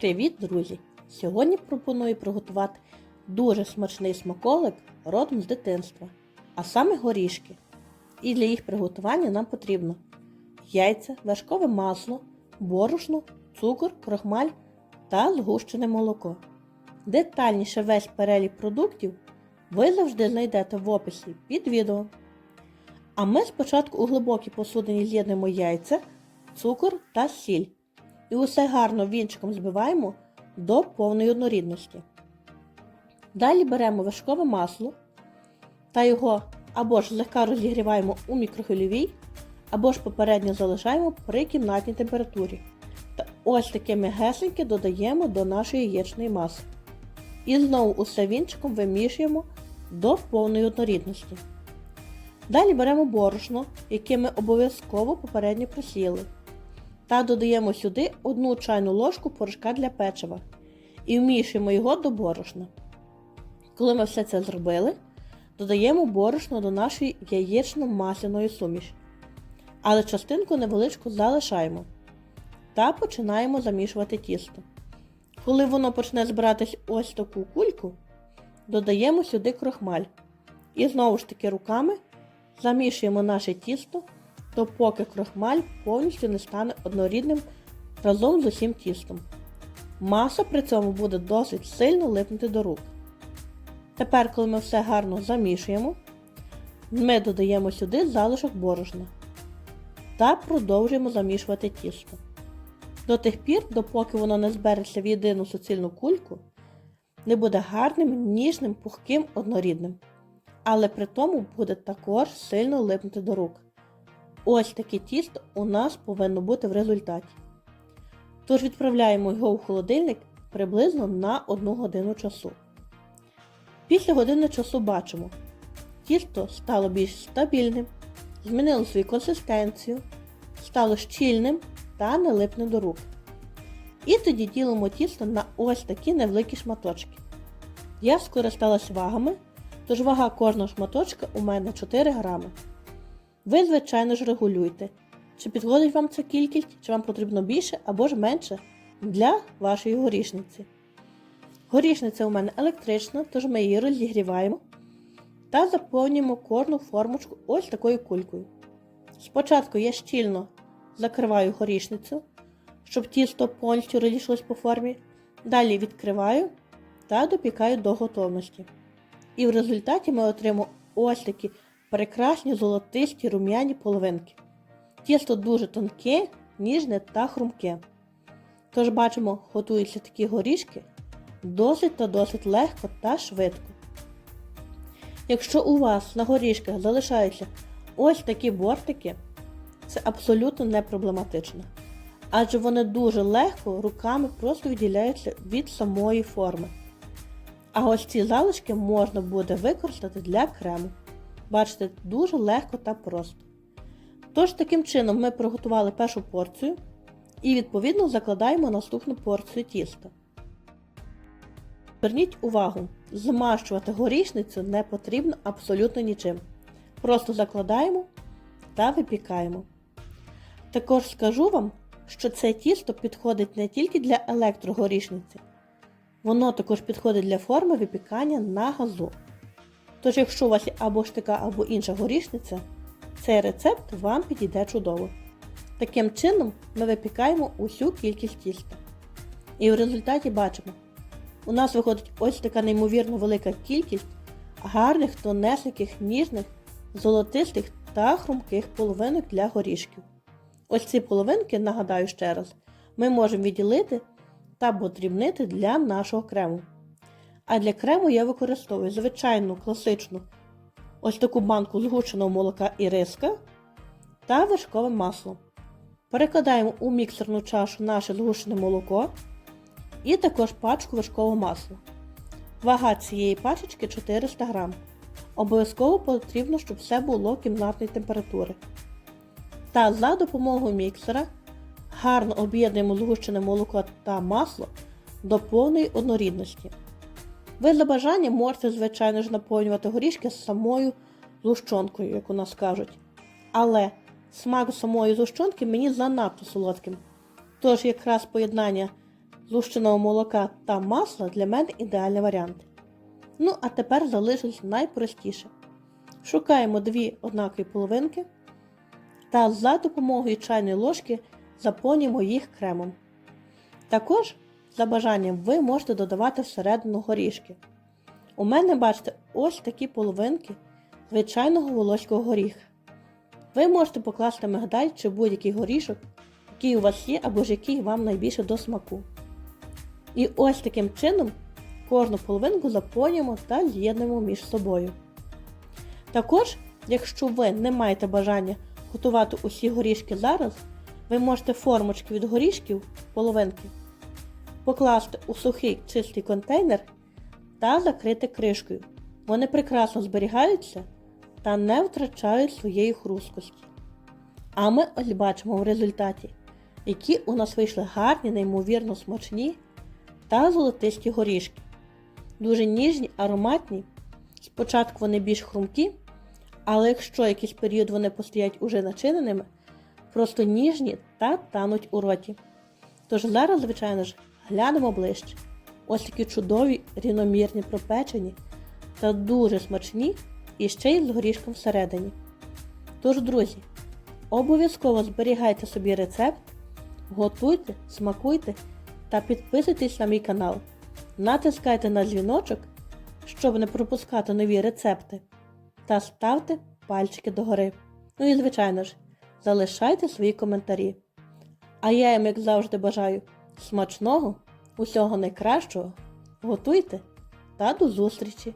Привіт, друзі! Сьогодні пропоную приготувати дуже смачний смаколик родом з дитинства, а саме горішки. І для їх приготування нам потрібно яйця, вершкове масло, борошно, цукор, крохмаль та згущене молоко. Детальніше весь перелік продуктів ви завжди знайдете в описі під відео. А ми спочатку у глибокій посудині з'єднуємо яйця, цукор та сіль. І усе гарно вінчиком збиваємо до повної однорідності. Далі беремо вершкове масло та його або ж злегка розігріваємо у мікрохвильовій, або ж попередньо залишаємо при кімнатній температурі. Та ось такими гесеньки додаємо до нашої яєчної маси. І знову усе вінчиком вимішуємо до повної однорідності. Далі беремо борошно, яке ми обов'язково попередньо просіяли. Та додаємо сюди 1 чайну ложку порошка для печива і вмішуємо його до борошна. Коли ми все це зробили, додаємо борошно до нашої яєчно-масляної суміші. Але частинку невеличку залишаємо та починаємо замішувати тісто. Коли воно почне збиратись ось таку кульку, додаємо сюди крохмаль. І знову ж таки руками замішуємо наше тісто, допоки крохмаль повністю не стане однорідним разом з усім тістом. Маса при цьому буде досить сильно липнути до рук. Тепер, коли ми все гарно замішуємо, ми додаємо сюди залишок борошна та продовжуємо замішувати тісто. До тих пір, допоки воно не збереться в єдину суцільну кульку, не буде гарним, ніжним, пухким, однорідним. Але при тому буде також сильно липнути до рук. Ось таке тісто у нас повинно бути в результаті. Тож відправляємо його в холодильник приблизно на 1 годину часу. Після години часу бачимо, тісто стало більш стабільним, змінило свою консистенцію, стало щільним та не липне до рук. І тоді ділимо тісто на ось такі невеликі шматочки. Я скористалась вагами, тож вага кожного шматочка у мене 4 грами. Ви, звичайно ж, регулюйте, чи підходить вам ця кількість, чи вам потрібно більше або ж менше для вашої горішниці. Горішниця у мене електрична, тож ми її розігріваємо та заповнюємо кожну формочку ось такою кулькою. Спочатку я щільно закриваю горішницю, щоб тісто повністю розійшлось по формі. Далі відкриваю та допікаю до готовності. І в результаті ми отримаємо ось такі прекрасні золотисті рум'яні половинки. Тісто дуже тонке, ніжне та хрумке. Тож бачимо, готуються такі горішки досить та досить легко та швидко. Якщо у вас на горішках залишаються ось такі бортики, це абсолютно не проблематично. Адже вони дуже легко руками просто відділяються від самої форми. А ось ці залишки можна буде використати для крему. Бачите, дуже легко та просто. Тож, таким чином ми приготували першу порцію і, відповідно, закладаємо наступну порцію тіста. Зверніть увагу, змащувати горішницю не потрібно абсолютно нічим. Просто закладаємо та випікаємо. Також скажу вам, що це тісто підходить не тільки для електрогорішниці, воно також підходить для форми випікання на газу. Тож, якщо у вас є або ж така, або інша горішниця, цей рецепт вам підійде чудово. Таким чином ми випікаємо усю кількість тіста. І в результаті бачимо, у нас виходить ось така неймовірно велика кількість гарних, тонесеньких, ніжних, золотистих та хрумких половинок для горішків. Ось ці половинки, нагадаю ще раз, ми можемо відділити та подрібнити для нашого крему. А для крему я використовую звичайну класичну ось таку банку згущеного молока і риска та вершкове масло. Перекладаємо у міксерну чашу наше згущене молоко і також пачку вершкового масла. Вага цієї пачечки 400 г. Обов'язково потрібно, щоб все було кімнатної температури. Та за допомогою міксера гарно об'єднуємо згущене молоко та масло до повної однорідності. Ви за бажанням можете, звичайно ж, наповнювати горішки з самою згущенкою, як у нас кажуть. Але смак самої згущенки мені занадто солодким. Тож якраз поєднання згущеного молока та масла для мене ідеальний варіант. Ну, а тепер залишилось найпростіше. Шукаємо дві однакові половинки та за допомогою чайної ложки заповнюємо їх кремом. Також, за бажанням, ви можете додавати всередину горішки. У мене, бачите, ось такі половинки звичайного волоського горіха. Ви можете покласти мигдаль чи будь-який горішок, який у вас є або ж який вам найбільше до смаку. І ось таким чином кожну половинку заповнюємо та з'єднуємо між собою. Також, якщо ви не маєте бажання готувати усі горішки зараз, ви можете формочки від горішків половинки покласти у сухий чистий контейнер та закрити кришкою. Вони прекрасно зберігаються та не втрачають своєї хрусткості. А ми ось бачимо в результаті, які у нас вийшли гарні, неймовірно смачні та золотисті горішки. Дуже ніжні, ароматні. Спочатку вони більш хрумкі, але якщо якийсь період вони постоять уже начиненими, просто ніжні та тануть у роті. Тож зараз, звичайно ж, глянемо ближче. Ось такі чудові, рівномірні пропечені та дуже смачні і ще й з горішком всередині. Тож, друзі, обов'язково зберігайте собі рецепт, готуйте, смакуйте та підписуйтесь на мій канал. Натискайте на дзвіночок, щоб не пропускати нові рецепти. Та ставте пальчики догори. Ну і, звичайно ж, залишайте свої коментарі. А я їм, як завжди, бажаю смачного, усього найкращого. Готуйте та до зустрічі!